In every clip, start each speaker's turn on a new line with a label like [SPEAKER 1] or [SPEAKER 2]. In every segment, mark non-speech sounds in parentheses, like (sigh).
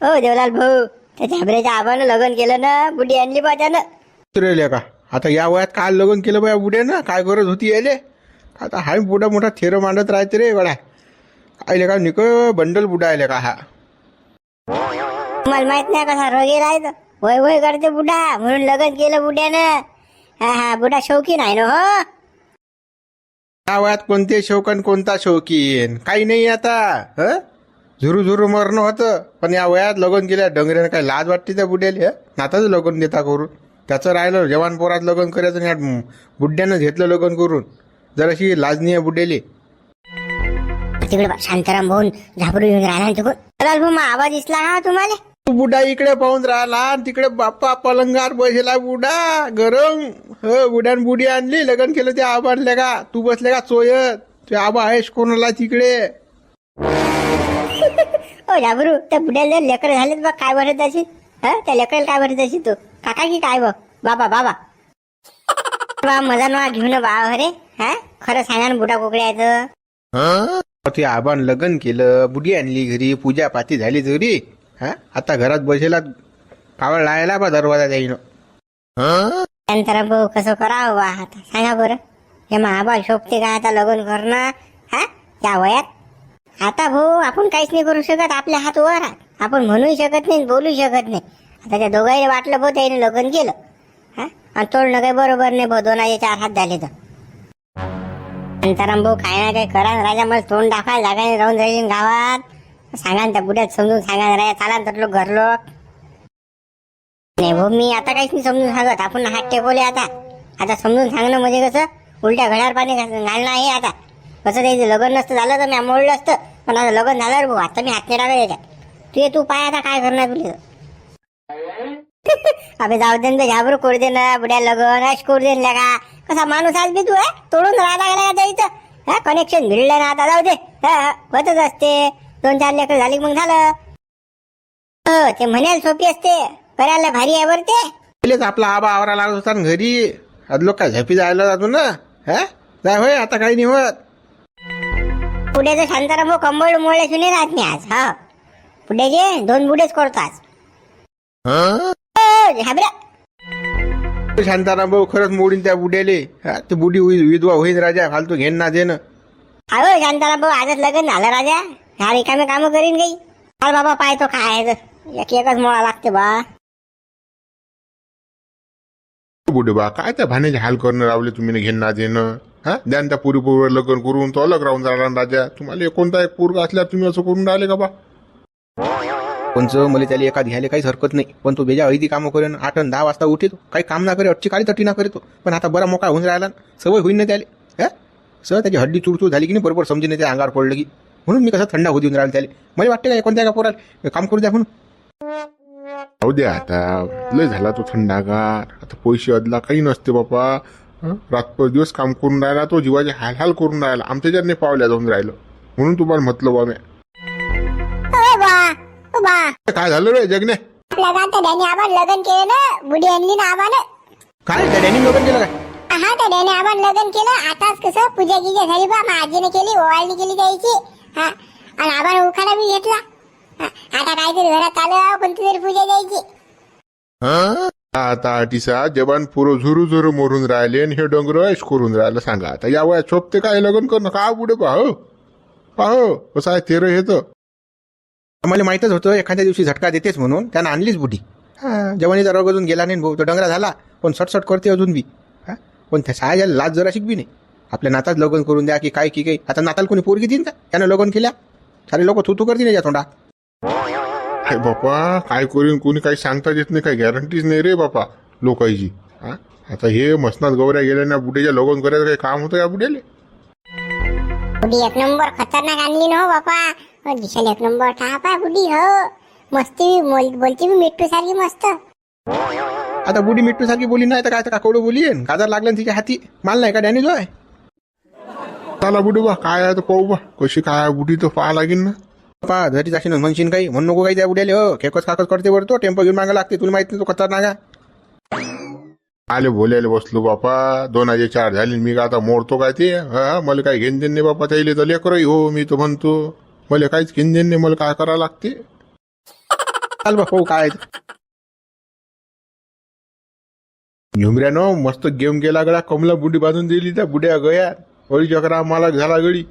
[SPEAKER 1] हो देवलाल भाऊ. त्या झाबऱ्याच्या आबानं लग्न केलं ना बुडी आणली बा त्यानं
[SPEAKER 2] का? आता या वयात काय लग्न केलं बा बुड्या ना काय गरज होती याले? आता हाय बुडा मोठा थेर मांडत राहते रे गड्या काय का निक बंडल बुडा आले का हा?
[SPEAKER 1] मला माहीत नाही कसा रोगी राहायचं? वय वय करते बुडा म्हणून लग्न केलं बुड्यानं हा हा बुडा शौकीन आहे ना हो?
[SPEAKER 2] या वयात कोणते शौकन कोणता शौकीन? काही नाही आता ह? झुरू झुरू मरणं होतं. पण या वयात लग्न केल्या डंगऱ्यानं काय लाज वाटते त्या बुड्याला हं? नाताच लग्न देता करून. त्याचं राहिलं जवान पोरात लग्न करायचं आणि या बुड्यानं घेतलं लग्न करून. जराशी लाजनीय बुड्याले
[SPEAKER 1] तिकडे शांताराम भाऊन झापरू येऊन राहिला तिकडून देवलाल भाऊ आवाज दिसला का तुम्हाला?
[SPEAKER 2] तू बुडा इकडे पाहून राहिला तिकडे बाप्पा पलंगार बसला बुडा. गरम. ह बुड्यान बुडी आणली. लग्न केलं ते आबा आणले का? तू बसले का? चोयत ते आबा आहेस कोणाला तिकडे?
[SPEAKER 1] ओ झाबरू त्या बुड्याला लेकर झालेत बघ काय भरत असेल हा? त्या लेकराला काय भरत असेल तू? काका की काय बघ बाबा बाबा. बा मजा नवा घेऊन बा अरे हा? खरं सांगा ना बुडा कोकड्याचं
[SPEAKER 2] ते आबान लग्न केलं बुडी आणली घरी पूजा पाती झाली घरी हा? आता घरात बसेला कावळ लायला बा दरवाजा जाईन.
[SPEAKER 1] नंतर भाऊ कसं करावं बा आता सांगा बरं. हे महाबा शोभते का आता लग्न करणं? हा? या वयात? आता भाऊ आपण काहीच नाही करू शकत. आपल्या हात वर आपण म्हणूही शकत नाही बोलू शकत नाही. आता त्या दोघांनी वाटलं भाऊ त्याने लग्न केलं. हा? आणि तोडणं काही बरोबर नाही भाऊ दोनाचे चार हात झाले तर. नंतर भाऊ काय ना काही करा राजा मला तोंड दाखवायला जागा नाही राहून जाईल गावात. सांगा ना त्या बुड्यात समजून सांगा राजा चाला तर लोक घर लोक नाही भाऊ मी आता काहीच नाही समजून सांगत. आपण हात टेकवले आता. आता समजून सांगणं म्हणजे कसं? उलट्या घड्यावर पाणी घालणं आहे आता. कसं ते लग्न नसतं झालं तर मी मोडलं असतं. पण आता लग्न झालं रे भाऊ आता मी हात टाकत याच्यात तू ये तू पाय आता काय करणार तुला? (laughs) अबे जाऊ दे ना घाबरू करू दे ना बुड्या लगन अश करू दे ना का कसा माणूस आज बी तू आहे तोडून राहता गेला का त्या इथं? हा कनेक्शन भिडलं ना आता जाऊ दे. होतच असते. दोन चार लेकर झाली मग झालं. हो ते म्हणायला सोपी असते. करायला भारी आहे बरं ते.
[SPEAKER 2] पहिलेच आपला आबा आवरा लागत होता ना घरी. आज लोक काय झपी जायला जातो ना? हा? नाही होय आता काही नाही होत.
[SPEAKER 1] पुढे शांताराम भाऊ कंबळ मोळे सुने राहत नाही आज. हा. पुढेचे दोन बुडेच करतो आज.
[SPEAKER 2] हं?
[SPEAKER 1] हो,
[SPEAKER 2] शांताराम भाऊ खरंच मोडीन त्या बुड्याले. हा, ते बुडी होईल विधवा होईन राजा फालतू घेण ना दे ना
[SPEAKER 1] अहो शांताराम भाऊ आजच लग्न झालं राजा. ह्या रिकामे काम करीन काही चाल बाबा पाहतो काय. एक एकच मोळा लागते बा.
[SPEAKER 2] बुडे बा काय त्या भाण्याचे हाल करणं रावले तुम्ही घेणं ना देणं? हा? द्या ना त्या लग्न करून तो अलग राहून राहिला ना राजा. तुम्हाला एक कोणता एक पूर्व असल्यावर तुम्ही असं करून राहिले का बा? कोणचं मला त्याला एका घ्यायला काहीच हरकत नाही. पण तो बेजा ऐदी कामं करेन आठ दहा वाजता उठेतो. काही काम ना करे अटची काळी तटी ना करेतो. पण आता बरा मोका होऊन राहिला ना. सवय होईन ना त्याला. हा? सर त्याची हड्डी चुरचूर झाली की नाही बरोबर समजून येते अंगावर पडलं की. म्हणून मी कसं थंड होऊ देऊन राहिलं त्याला. मला वाटते का कोणत्या का पोराला काम करू द्या म्हणून? जाऊ द्या आता. लय झाला तो थंडागार. आता पैसे अदला काही नसते बापा. हं? रातभर दिवस काम करून राहिला तो जीवाचे हाल हाल करून राहिला. आमच्या ज्याने पावल्या जाऊन राहिलं. म्हणून तुम्हाला म्हटलं बा मी. काय झालं रे जगने
[SPEAKER 1] डॅनी लग्न केलं ना बुडी आणली ना आबानं.
[SPEAKER 2] काय वगैरे केलं काय?
[SPEAKER 1] हा त्या डॅनी आबान लग्न केलं. आताच कसं पूजा गिजा झाली बा आजीने केली ओवाळणी केली त्याची. हा आणि आबान उखाडा बी घेतला. हा, आता काहीतरी घरात आलं कोणती तरी पूजा द्यायची?
[SPEAKER 2] आता आटीसा जवान पुरं झुरू झुरू मरून राहिले आणि हे डोंगर ऐश करून राहिलं. सांगा आता या वयात शोभते काय लग्न करणं? का पुढे पाहो? पाहो. कसं आहे तेरं हे तर. मला माहितच होतं एखाद्या दिवशी झटका देतेच म्हणून त्यानं आणलीच बुटी. हा जवानीचा रोग अजून गेला नाही भाऊ तो डंगरा झाला पण सटसट करते अजून बी. हा पण त्या सायाला लाज जरा शिकबी नाही. आपल्या नातात लग्न करून द्या की काय की काही आता नाताला कोणी पोरगी देईन का? त्यानं लग्न केल्या? सारे लोक थू थुतू करतील या तोंडा काय बापा काय करीन कोणी काही सांगता येत नाही काही गॅरंटीच नाही रे बापा लोकांची. हा? आता हे मसनात गौऱ्या गेल्या ना बुढेच्या लग्न करायचं काही काम होतं या बुढेले
[SPEAKER 1] बुडी एक नंबर खतरनाक आणली ना हो बापा. हो, दिसायला एक नंबर ठाप आहे बुडी हो. मस्ती बोलती बी मिट्टू सारखी मस्त.
[SPEAKER 2] आता बुडी मिट्टू सारखी बोली नाही तर काय तर काकोडं बोली गाजर लागलं ना तिच्या हाती माल नाही का डॅनी जो आहे? चला बुडी बा काय आहे तर पाहू बा कशी काय बुडी तर पाहा लागेल ना. पा घरी जाशील म्हणशील काही. म्हणून नको काही त्या बुड्याले हो. खेकच काकच करते बरं तो. टेम्पो घेऊन मागा लागते. तुला माहीत नाही तो खतरनाक आहे. आले बोलायला बसलो बापा. दोन हजार चार झाले मी का आता मोडतो काय ते? हा मला काही घेण देण बापा. त्याला तर लेकरही हो मी तर म्हणतो मला काहीच घेण देण मला काय करावं लागते? चाल बा हो काय? झुमऱ्यानं मस्त गेम केला गड्या कमला बुडी बांधून दिली त्या बुड्या गया वळी चक्रा मला झाला गडी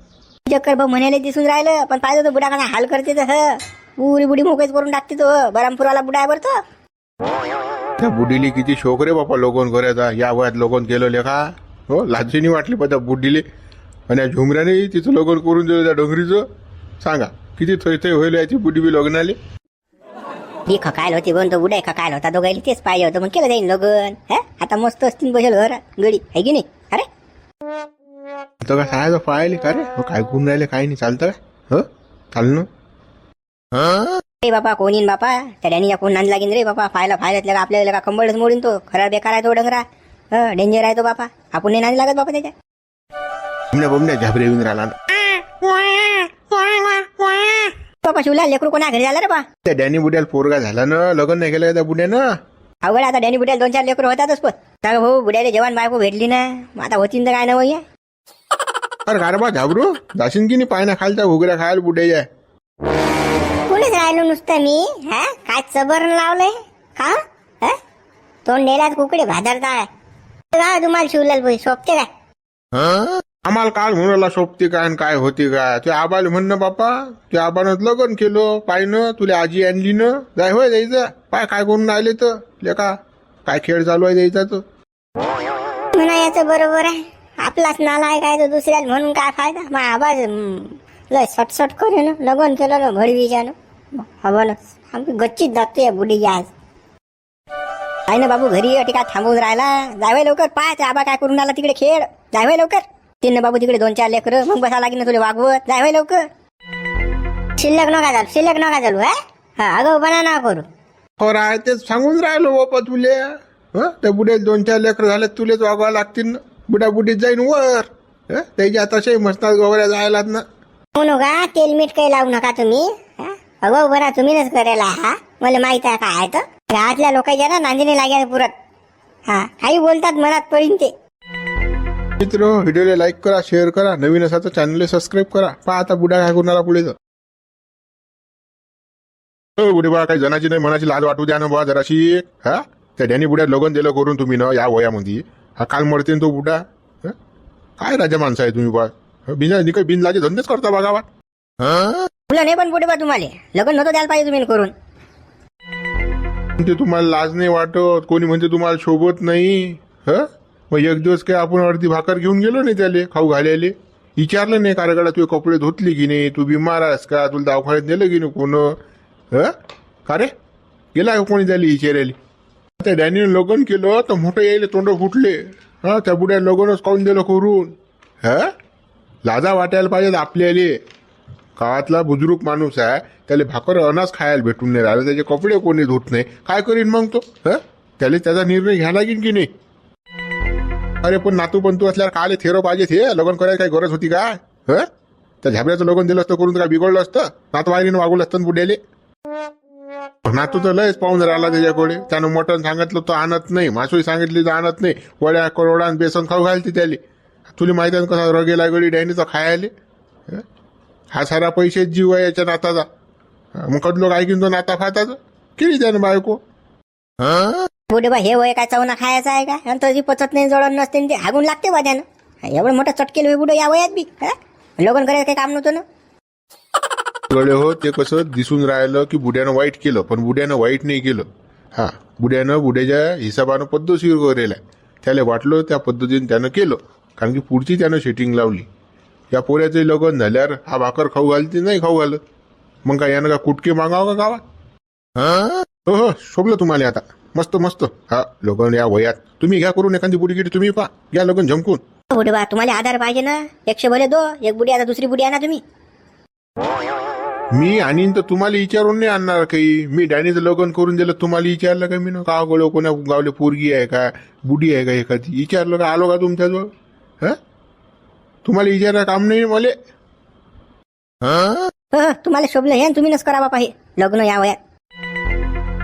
[SPEAKER 1] चक्कर भाऊ म्हणायला दिसून राहिलं पण पाहिजे तो बुडा हाल करते तर ह. पुरी बुडी मोकळीच करून टाकते तो बरामपूरवाला बुडा आहे बरं तो.
[SPEAKER 2] त्या बुडीले किती शोक रे बापा लोगन करायचा या वयात लोगन केलं लेखा. हो लाजणी वाटली पण त्या बुडीले. आणि या झुमऱ्याने तिचं लोगन करून दिलं त्या डोंगरीचं. सांगा किती थै थै होईल याची बुडी बी लग्नाले?
[SPEAKER 1] ही खकायल होती पण तो बुडा खकायल होता दोघायला तेच पाहिजे होतं मग केलं जाईल लगन ह. आता मस्त असतील बसेल घर गडी आहे की नाही?
[SPEAKER 2] तर काय सांगायचं पाहिले का रे? हो, काय करून राहिले काय नाही चालतं का? हो? चाल ना
[SPEAKER 1] रे बापा कोण येईन बापा? त्या डॅनी कोण नांद लागेन रे बापा? फायला फायला का आपल्याला का कंबळच मोडीन तो. खरा बेकार आहे तो डंगरा. ह डेंजर आहे तो बापा. आपण नाही नांद लागत बापा त्याच्या.
[SPEAKER 2] बुमण्या बुमण्या झाबरे येऊन राहिला. ना.
[SPEAKER 1] बापा शिवला लेकरू कोणा घरी झाला रे बा?
[SPEAKER 2] त्या डॅनी बुड्याला पोरगा झाला ना लग्न नाही केलं का त्या बुड्यानं.
[SPEAKER 1] अवघड आता डॅनी बुड्याला दोन चार लेकरू होतातच पण. सांग भाऊ बुड्याला जेवण बायको भेटली ना. मग आता होतीन तर काय ना
[SPEAKER 2] अरे का रे बा झाबरू जाशील की नाही पायना खालच्या घुगऱ्या खायला बुड्याच्या
[SPEAKER 1] कोणीच राहिलो नुसतं मी हा? काय चबरण लावलंय? का ह? तोंड नेल्यात कुकडे भादरता काय तुम्हाला शिवलाल भाई सोपते काय?
[SPEAKER 2] आम्हाला काल म्हणाला शोभते काय आणि काय होते काय ते आबाला म्हणणं बापा त्या आबानं लग्न केलं पायनं तुला आजी आणली न. जाय होय द्यायचं पाय काय करून राहिले तर? लेका काय खेळ चालू आहे द्यायचा तर?
[SPEAKER 1] म्हणा याचं बरोबर आहे. आपलाच नाला आहे काय तर दुसऱ्याला म्हणून काय फायदा? मग आवाज लय सटसट करे ना लग्न केलं ना भडवीच्यानं हवं ना आमची गच्चीत जातो या बुडी आज. आहे ना बाबू घरी अटी काय थांबून राहिला. जावे लवकर पाच आबा काय करून आला तिकडे खेळ. जावे लवकर. तीन बाबू तिकडे दोन चार लेकर. मग बसा लागेल ना तुला वागवत. जावे लवकर. शिल्लक नका चालू शिल्लक नका चालू हा? हा अगं बना ना करू
[SPEAKER 2] हो राय तेच सांगून राहिलो बापा तुले. हं? त्या बुढे दोन चार लेकर झाले तुलेच वागवा लागतील ना. बुड्या बुडीत जाईन वर. हं? त्याच्या तसे मस्तात गोवऱ्या जायलात ना.
[SPEAKER 1] म्हणू का तेल मीठ काही लावू नका तुम्ही. हा? अगो बरा तुम्हीच करेला हा? मला माहीत आहे काय आहे तर. गावातल्या लोकांच्या ना नांदीने लागेल पुरत. हा काही बोलतात मनात पडीन ते.
[SPEAKER 2] मित्र व्हिडिओला लाईक करा शेअर करा. नवीन असा तर चॅनलला सबस्क्राईब करा. पहा आता बुड्या काय करणारा पुढे तर हो बुढे बा काही जनाची नाही मनाची लाज वाटू द्या ना बा जराशी. हा? त्या डॅनी बुड्या लगन दिलं करून तुम्ही ना या वयामध्ये. हा काल मरते तो बुडा हं? काय राजा माणसं आहे तुम्ही बा बिना निकय बिनलाचे धंदेच करता बा गावात. हं?
[SPEAKER 1] मुलं नाही पण पुढे बा तुम्हाला. लग्न नव्हतं द्यायला पाहिजे तुम्ही करून.
[SPEAKER 2] ते तुम्हाला लाज नाही वाटत कोणी म्हणते तुम्हाला शोभत नाही ह? मग एक दिवस काय आपण अर्धी भाकर घेऊन गेलो नाही त्याले खाऊ घालायले? विचारलं नाही कारगडा तू कपडे धुतली की नाही? तू बिमार आहेस का? तुला दवाखान्यात नेलं की नाही कोण? ह? का रे? गेला का कोणी त्याला विचारायला? त्या डॅनीनं लग्न केलं तर मोठं यायले तोंड फुटले. हा त्या बुड्या लग्नच काऊन दिलं करून? ह? लाजा वाटायला पाहिजे आपल्याले. गावातला बुजुर्ग माणूस आहे त्याला भाकर अनाज खायला भेटून नाही राहिले त्याचे कपडे कोणी धुत नाही. काय करीन मग तो? हं? त्याला त्याचा निर्णय घ्या लागेल की नाही? अरे पण नातू पण तू असल्यावर काले थेरो पाहिजे हे? लग्न करायला काही गरज होती काय हा? त्या झाबऱ्याचं लग्न दिलं असतं करून काय बिघडलं असतं? नातू वागवलं असतं बुड्याले? नातू तर लयच पाहून राहिला त्याच्याकडे त्यानं मटण सांगितलं तर आणत नाही मासोळी सांगितली तर आणत नाही. वड्या करोडा बेसन खाऊ घालते त्याले. तुला माहिती आहे ना कसा रगेला गडी डॅनीचा खायले? हा? सारा पैसेच जीव आहे याच्या नाताचा. मग कडलो लोक ऐकून तो नाता फाताचा केली त्यानं बायको? हा?
[SPEAKER 1] पुढे बा हे वय काय चवना खायचं आहे का? आणि तशी पचत नाही जळण नसते आणि ते हागून लागते बा त्यानं. एवढं मोठं चटकेल बुडं या वयात बी हा? लग्न करायचं काही काम नव्हतं ना?
[SPEAKER 2] गळे हो ते कसं दिसून राहिलं की बुड्यानं वाईट केलं पण बुड्यानं वाईट नाही केलं. हा बुड्यानं बुड्याच्या हिसाबानं पद्धतशीर करेल आहे. त्याला वाटलं त्या पद्धतीने त्यानं केलं कारण की पुढची त्यानं शेटिंग लावली. या पोऱ्याचं लग्न झाल्यावर हा भाकर खाऊ घालते नाही खाऊ घालत? मग काय यानं का कुटके मागावं का गावात? हा? हो हो शोभलं तुम्हाला आता. मस्त मस्त. हा लग्न या वयात. तुम्ही घ्या करून एखादी बुडीगिटी तुम्ही पा घ्या लग्न झमकून.
[SPEAKER 1] हो, बुडे तुम्हाला आधार पाहिजे ना. एकशे भले दो एक बुडी आता दुसरी बुडी आहे ना तुम्ही.
[SPEAKER 2] मी आणीन तर तुम्हाला विचारून नाही आणणार काही. मी डॅनीचं लग्न करून दिलं तुम्हाला विचारलं का मी? ना का गोळ कोणा गावले पोरगी आहे का? बुडी आहे का एखादी? विचारलं का? आलो का तुमच्याजवळ? हा? तुम्हाला विचारायला काम नाही मला? हा?
[SPEAKER 1] तुम्हाला शोभलं हे आणि तुम्ही नस करा बापा हे. लग्न या वयात.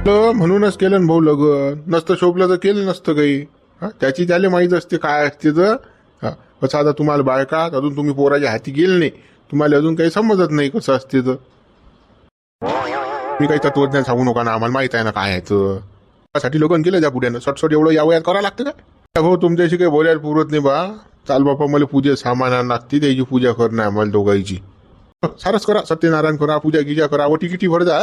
[SPEAKER 2] तर म्हणूनच केलं ना भाऊ लग्न. नसतं शोभलं तर केलं नसतं काही. हा? त्याची त्याला माहीत असते काय असते तर. हा? कसं आता तुम्हाला बायका अजून तुम्ही पोराच्या हाती गेले नाही. तुम्हाला अजून काही समजत नाही कसं असते तर. मी काही तत्वज्ञान सांगू नका ना आम्हाला माहीत आहे ना काय आहे तर त्यासाठी लग्न केलं त्या पुढ्यानं. सटसट एवढं या वयात करावं लागतं का? भाऊ तुमच्याशी काही बोलायला पुरत नाही बा. चाल बापा मला पूजे सामान लागते त्याची पूजा करणं आहे मला दोघांची. सारच करा सत्यनारायण करा पूजा गिजा करा वटी किटी भर जा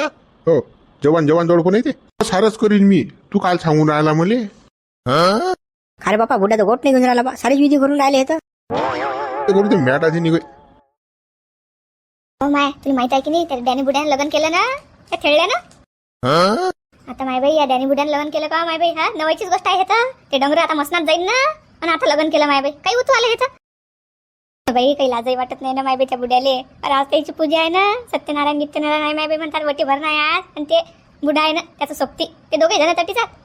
[SPEAKER 2] हो. जवान जवान जवळ पण येते? सारच करीन मी. तू काल सांगून राहिला मले. हं?
[SPEAKER 1] अरे बापा बुड्या तर गोट नाही घेऊन राहिला बा. सारीच विधी करून राहिले तर.
[SPEAKER 2] ते करू ते मॅटाची निघ.
[SPEAKER 3] हो माय तुला माहीत आहे की नाही? त्या डॅनी बुड्यानं लग्न केलं ना? त्या खेळल्या ना? आता माय बाई या डॅनी बुड्यानं लग्न केलं का माय बाई? हा? नवायचीच गोष्ट आहे तर. ते डोंगर आता मसनात जाईन ना. आणि आता लग्न केलं माय बाई. काही उतू आले तर. बाई काही लाजही वाटत नाही ना माय बाई त्या बुड्याले आज त्याची पूजा आहे ना. सत्यनारायण नित्यनारायण आहे माय बाई म्हणतात वटी भरणं आहे आज. आणि ते बुडा आहे ना त्याचं सोबती. ते दोघे जण तटीचात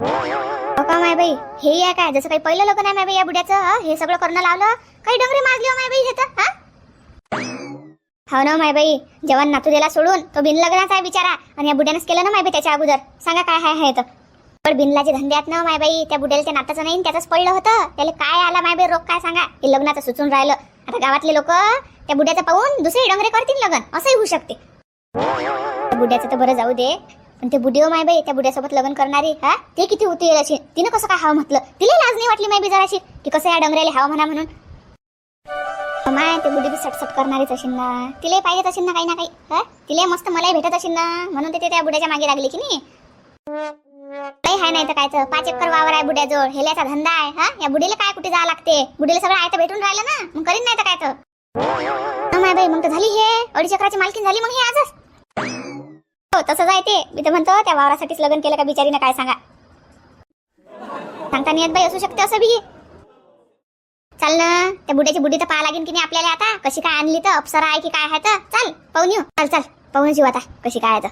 [SPEAKER 3] हो का माय बाई? हे आहे काय? जसं काही पहिलं लग्न आहे माय बाई या बुड्याचं हं? सगळं करणं लावलं. काही डोंगरी माजली हो माय बाई हे तर. हो ना माय बाई. जवान नातू दिला सोडून तो बिनलग्नाचा आहे बिचारा आणि या बुड्यानंच केलं ना माय बाई त्याच्या अगोदर. सांगा काय हाय आहे तर. पण बिनलाचे धंद्यात ना माय बाई. त्या बुड्याला त्या नाताचं नाही त्याचंच पडलं होतं. त्याला काय आला माय बाई रोग काय सांगा. हे लग्नाचं सुचून राहिलं. आता गावातले लोक त्या बुड्याचं पाहून दुसरे डोंगरे करतील लग्न. असंही होऊ शकते. बुड्याचं तर बरं जाऊ दे. पण ते बुडी हो माय बाई त्या बुड्यासोबत लग्न करणारी हा? ते किती होती अशी? तिनं कसं काय हवं म्हटलं? तिला लाज नाही वाटली माय बी जराशी. की कसं या डोंगऱ्याला हवा म्हणा म्हणून? माय ते बुडी बी सटसट करणारीच असेल ना. तिला पाहिजेच असेल ना काही ना काही. हा? मस्त मलाही भेटत असेल ना. म्हणून ते त्या बुड्याच्या मागे लागली की नाही. काही हाय नाही तर काय तर. पाच एकर वावर आहे बुड्याजवळ. हेल्याचा धंदा आहे. हा? या बुडीला काय कुठे जावं लागते? बुडीला सगळं आहे तर भेटून राहिलं ना. मग करीन नाही तर काय तर. माय बाई मग तर झाली हे. अडीच एकराची मालकीन झाली मग हे आजच. हो तसंच आहे ते. मी तर म्हणतो त्या वावरासाठीच लग्न केलं का बिचारीनं काय सांगा. सांगता नियत बाई असू शकते असं बी. चाल ना. त्या बुड्याची बुडी तर पाहा लागेल की नाही आपल्याला आता. कशी काय आणली तर अप्सरा आहे की काय आहे तर. चाल पाहून येऊ. चाल चाल पाहून येऊ आता कशी काय आहे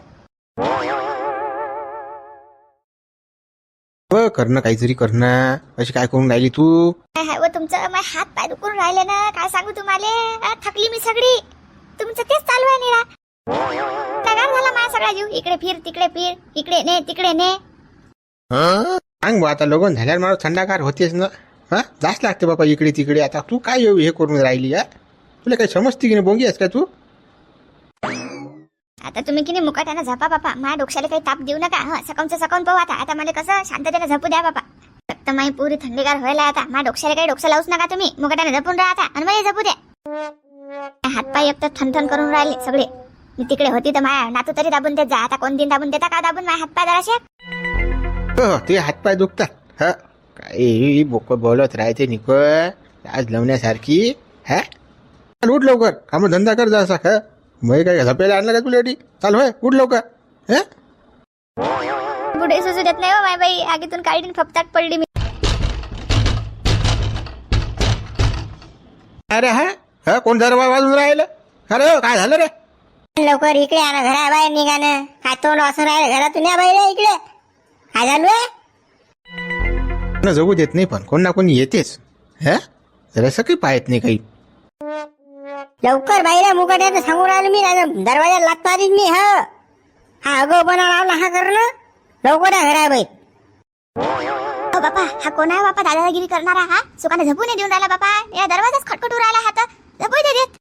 [SPEAKER 4] करणं काहीतरी करणं अशी काय करून राहिली तू?
[SPEAKER 3] व तुमचं माझे हात पाय दुखून राहिले ना. काय सांगू तुम्हाला? थकली मी सगळी. तुमचं तेच चालू आहे निरा. पगार झाला माझा सगळा जीव. इकडे फिर तिकडे फिर. इकडे ने तिकडे ने.
[SPEAKER 4] सांग आता लग्न झाल्यावर मला थंडागार होतेच ना. हा? जास्त लागते बाबा इकडे तिकडे. आता तू काय एव- हे करून राहिली या तुला काही समजते की नाही? बोंगी आहेस का तू?
[SPEAKER 3] आता तुम्ही की नाही मुकाट्यानं झपा बापा. माझ्या डोक्याला काही ताप देऊ नका. हं सकाळचं सकाळून पाहू आता. आता मला कसं शांततेने झपू द्या बापा. फक्त माही पुरी थंडीगार व्हायला आता. माझ्या डोक्याला काही डोकं लावूच नका तुम्ही. मुकाट्याने झपून राहा आता. आणि मला झपू द्या. हातपाय एक तर ठणठण करून राहिले सगळे. मी तिकडे होती तर माझ्या नातू तरी दाबून देत जा. आता कोण दिन दाबून देता? का दाबून? माझ्या हातपाय जराशे?
[SPEAKER 4] हो ते हातपाय दुखतात. हा. काय बोक बोलत राहते निक आज लावण्यासारखी हा? चाल उठ लवकर. काम धंदा कर जसा हा? मग काय झपेला आणलं का तुला एवढी चाल होय उठ लवकर. हा?
[SPEAKER 3] पुढे सुचू देत नाही हो माय बाई. आगीतून काढीन फपतात पडली मी.
[SPEAKER 4] अरे हा? हा कोण दरबार वाजून राहिलं? अरे हो, काय झालं रे?
[SPEAKER 1] लवकर इकडे आणा घराबाहेर निघाणं काय तोंड वाचून राहिलं घरातून या बाहेर इकडे. काय झालं? आहे
[SPEAKER 4] न जगू देत नाही पण कोण ना कोणी येतेच. हा? जरासं काही पाहत नाही काही.
[SPEAKER 1] लवकर बाहेर मुकाट्यानं सांगून राहिलो मी नाही दरवाजा लात मारीन मी ह. हा अगो बना लावला हा करणं. लवकर या घराबाहेर.
[SPEAKER 3] हो बापा हा कोण आहे बापा? दादागिरी करणारा हा? सुखाने झपून नाही देऊन राहिला बापा? या दरवाजाच खटखटू राहिला हा तर. झपू दे देत.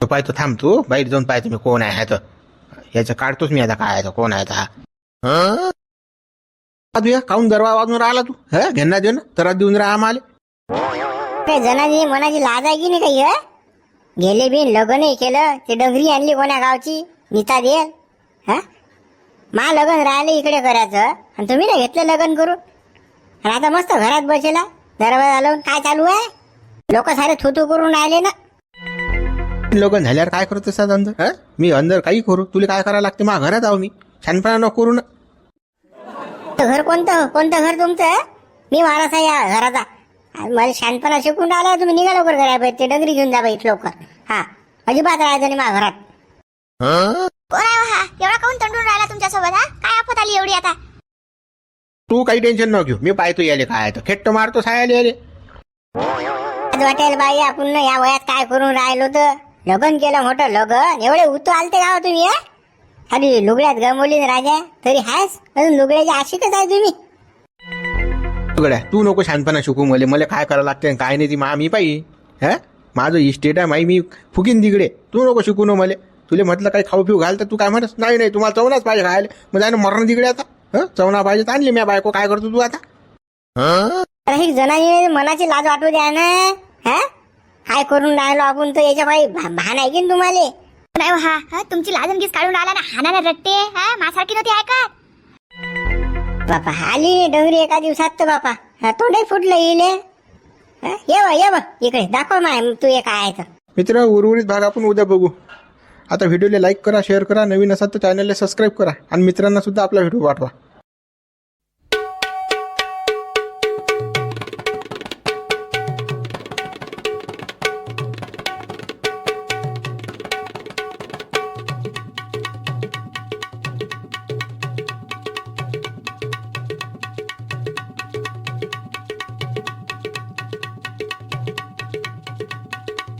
[SPEAKER 4] तो पाहतो थांब तू. बाहेर जाऊन पाहतो मी कोण आहे तर. याचं काढतोच मी आता काय आहे तो, कोण आहे हा? तुया काऊन दरवा वाजून राहिला तू? हा घेणार देऊ ना तर देऊन राहा आम्हाला.
[SPEAKER 1] काय जनाची मनाची लाज आहे की नाही काही ह? गेले बिन लग्न नाही केलं ते डंगरी आणली कोण्या गावची? नीता दे. हा? मा लग्न राहिले इकडे करायचं आणि तुम्ही ना घेतलं लग्न करून? आणि आता मस्त घरात बसेला दरवाजा लावून काय चालू आहे? लोक सारे थुतू करून राहिले ना.
[SPEAKER 4] लग्न झाल्यावर काय करतो असा अंदर? हा? मी अंदर काही करू? तुला काय करायला लागते? मा घरात आहो मी. छानपणा नको करू ना.
[SPEAKER 1] तर घर कोणतं कोणतं घर तुमचं? आहे? मी वारस आहे या घराचा. आणि मला शांतपणा शिकून राहिला तुम्ही निघा लवकर घरा ते डंगरी घेऊन जा बाई लवकर. हा अजिबात राहायचं नाही माझ्या घरात.
[SPEAKER 3] एवढा काऊन तंडून राहिला तुमच्यासोबत हा? काय आफत आली एवढी आता?
[SPEAKER 4] तू काही टेन्शन न घेऊ. मी पाहतो याले काय तर. खेट्ट मारतो सायाले याले.
[SPEAKER 1] आज वाटेल बाई आपण ना या वयात काय करून राहिलो तर? लग्न केलं मोठं लग्न. एवढे उतू आलते का हो तुम्ही हा? खाली लुगड्यात गमवली ना राजा? तरी हायस अजून लुगड्याची आशिकच आहे तुम्ही.
[SPEAKER 4] गड्या तू नको शानपणा शिकू मले. मला काय करावं लागते काय नाही ती मा मी पाहिजे हा? माझं इस्टेट आहे माई मी फुकीन तिकडे. तू नको शिकू न मले.
[SPEAKER 2] तुला म्हटलं काही खाऊ पिऊ घाल तर तू काय म्हणस नाही नाही तुम्हाला चवनाच पाहिजे खायला. मग जाय ना मरण तिकडे आता. हं? चवना पाहिजे तर आणली मी बायको. काय करतो तू आता?
[SPEAKER 1] ही जणांनी मनाची लाज वाटू द्या ना. हा? काय करून राहिलो आपण तर याच्या भान आहे की तुम्हाला?
[SPEAKER 3] नाही हो, हा हा तुमची लाजनगीच काढून आला ना हाना ना रट्टे हा मासारखी नव्हती आहे का?
[SPEAKER 1] बापा आली नाही डोंगरी एका दिवसात तर बापा. हा, तोंडही फुटलं येईल ये बा ये बा इकडे दाखव माय तू हे काय आहे तर.
[SPEAKER 2] मित्र उर्वरित भाग आपण उद्या बघू. आता व्हिडिओला लाईक करा शेअर करा नवीन असाल तर चॅनलला सबस्क्राईब करा. आणि मित्रांना सुद्धा आपला व्हिडिओ पाठवा.